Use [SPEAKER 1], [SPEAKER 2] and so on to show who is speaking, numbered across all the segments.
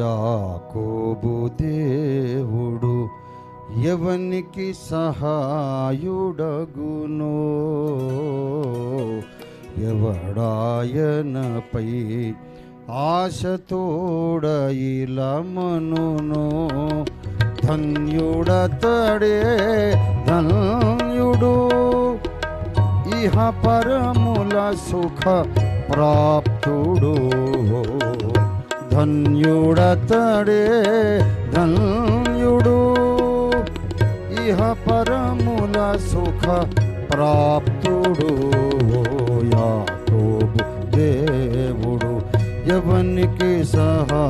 [SPEAKER 1] యాకోబు దేవుడు ఎవనికి సహాయుడగును? ఎవడాయనపై ఆశతోడ ఇలమనును ధన్యుడతడే ధన్యుడు ఇహ పరముల సుఖ ప్రాప్తుడు? ధన్యుడతడే ధన్యుడు ఇహ పరముల సుఖ ప్రాప్తుడు యాకోబు దేవుడు ఎవనికి సహాయుడగునో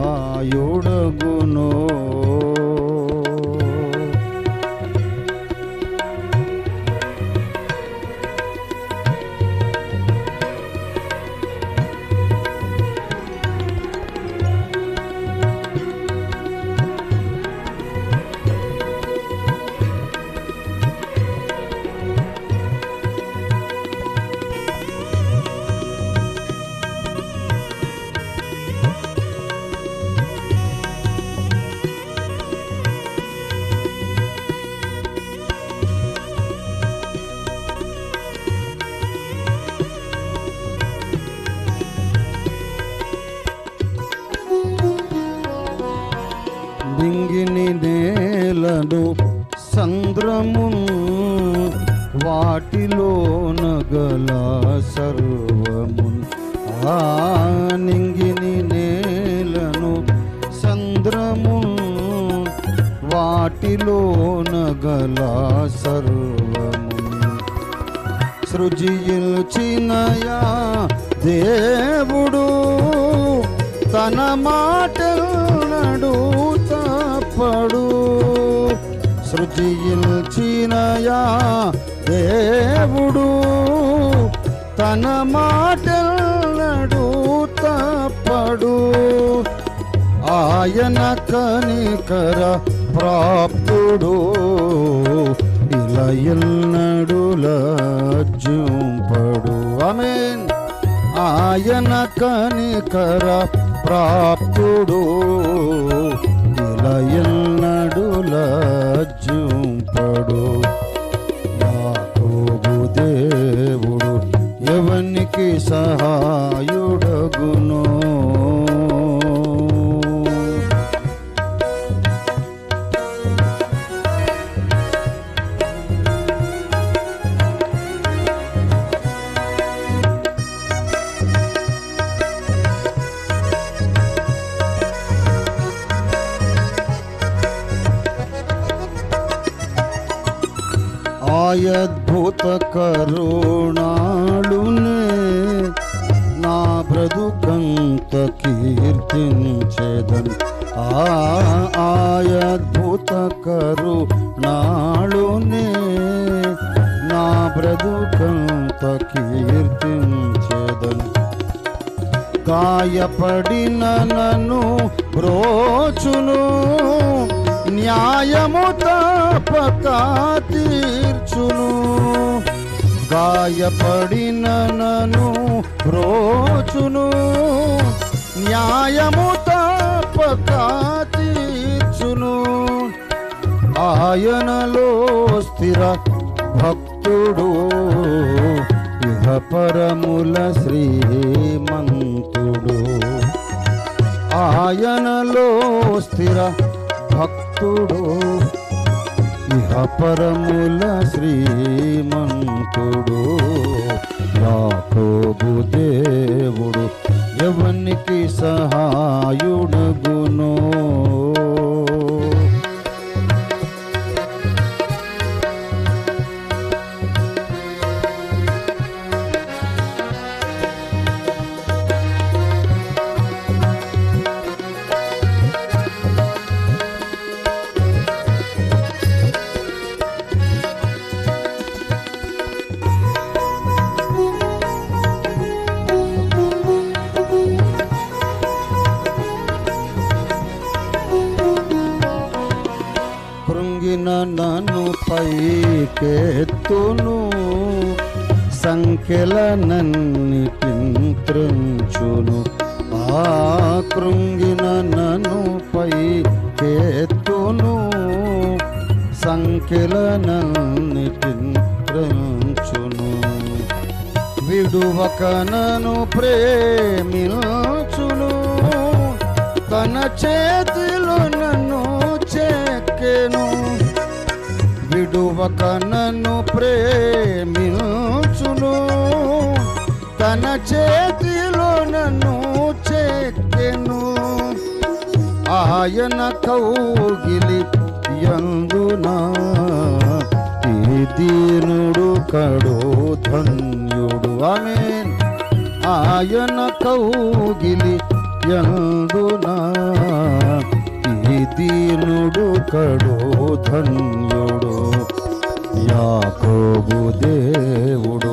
[SPEAKER 1] నేలను సంద్రము వాటిలో నగల సర్వమున్ ఆ నింగిని నేలను సంద్రము వాటిలో నగల సర్వమున్ సృజిల్చినయా దేవుడు తన మాటలు తప్పడు సృజించినయా దేవుడు తన మాటలు తప్పడు. ఆయన కనికర ప్రాప్తుడు ఇలా ఎన్నడుల ఆమెన్. ఆయన కనికర ప్రాప్తుడు అత్యద్భుత కరుణాళునే నా బ్రతుకంత కీర్తించేదన్ ఆయద్భుత కరుణాళునే నా బ్రతుకంత కీర్తించేదన్ గాయపడిన నన్ను బ్రోచును న్యాయము తప్పక తీర్చును గాయపడిన నన్ను రోచును న్యాయము తప్పక తీర్చును. ఆయనలో స్థిర భక్తుడు ఇహ పరముల శ్రీమంతుడు. ఆయనలో స్థిర భక్తుడు ఇహపరముల శ్రీమంతుడు యాకోబు తగిన నను పైకెత్తును సంఖ్యలనన్నిటింత్రించును. ఆ కృంగిన నను పైకెత్తును సంఖ్యలనన్నిటింత్రించును. విడువక నను ప్రేమిల్చును తన చే విడువక నన్ను ప్రేమించును. తన చేతిలో నన్ను చెక్కెను. ఆయన కౌగిలి యందునా? ఈ దీనుడు కడో ధన్యుడు. ఆమేన్. ఆయన కౌగిలి ఎందున ఈ దీనుడు కడో ధన్యుడు. యాకోబు దేవుడు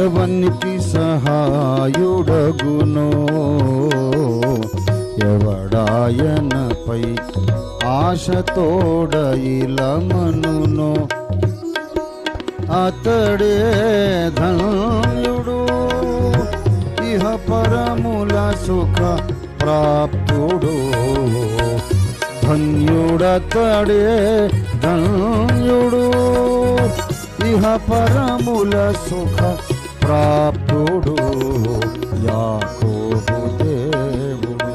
[SPEAKER 1] ఎవనికి సహాయుడగునో? ఎవడాయనపై ఆశతోడ ఇలమనునో? అతడే ధనుడు ఇహ పరముల సుఖ ప్రాప్తుడు. ధన్యుడతడే ధన్యుడు ఇహ పరముల సుఖ ప్రాప్తుడు యాకోబు దేవుడు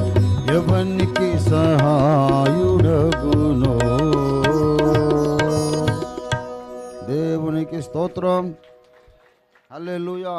[SPEAKER 1] ఎవనికి సహాయుడగునో దేవునికి స్తోత్రం హల్లెలూయా